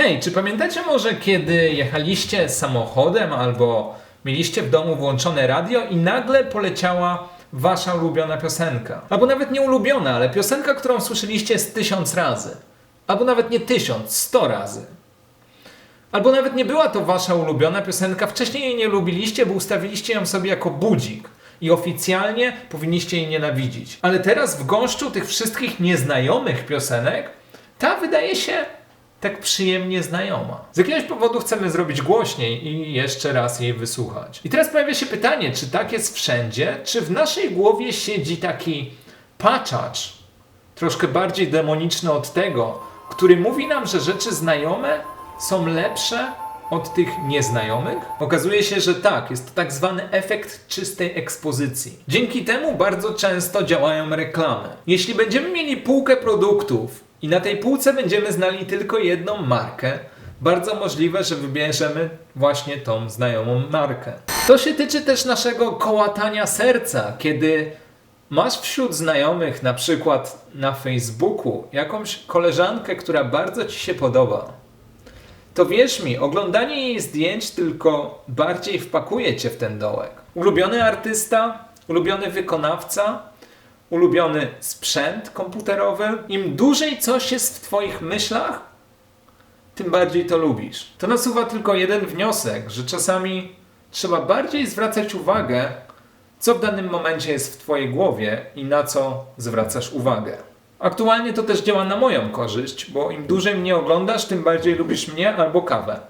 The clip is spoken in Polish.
Hej, czy pamiętacie może, kiedy jechaliście samochodem albo mieliście w domu włączone radio i nagle poleciała wasza ulubiona piosenka? Albo nawet nie ulubiona, ale piosenka, którą słyszeliście z tysiąc razy. Albo nawet nie tysiąc, sto razy. Albo nawet nie była to wasza ulubiona piosenka, wcześniej jej nie lubiliście, bo ustawiliście ją sobie jako budzik i oficjalnie powinniście jej nienawidzić. Ale teraz w gąszczu tych wszystkich nieznajomych piosenek, ta wydaje się tak przyjemnie znajoma. Z jakiegoś powodu chcemy zrobić głośniej i jeszcze raz jej wysłuchać. I teraz pojawia się pytanie, czy tak jest wszędzie, czy w naszej głowie siedzi taki paczacz, troszkę bardziej demoniczny od tego, który mówi nam, że rzeczy znajome są lepsze od tych nieznajomych? Okazuje się, że tak, jest to tak zwany efekt czystej ekspozycji. Dzięki temu bardzo często działają reklamy. Jeśli będziemy mieli półkę produktów i na tej półce będziemy znali tylko jedną markę, bardzo możliwe, że wybierzemy właśnie tą znajomą markę. To się tyczy też naszego kołatania serca, kiedy Masz wśród znajomych, na przykład na Facebooku, jakąś koleżankę, która bardzo ci się podoba. To wierz mi, oglądanie jej zdjęć tylko bardziej wpakuje cię w ten dołek. Ulubiony artysta, ulubiony wykonawca, ulubiony sprzęt komputerowy. Im dłużej coś jest w twoich myślach, tym bardziej to lubisz. To nasuwa tylko jeden wniosek, że czasami trzeba bardziej zwracać uwagę co w danym momencie jest w Twojej głowie i na co zwracasz uwagę. Aktualnie to też działa na moją korzyść, bo im dłużej mnie oglądasz, tym bardziej lubisz mnie albo kawę.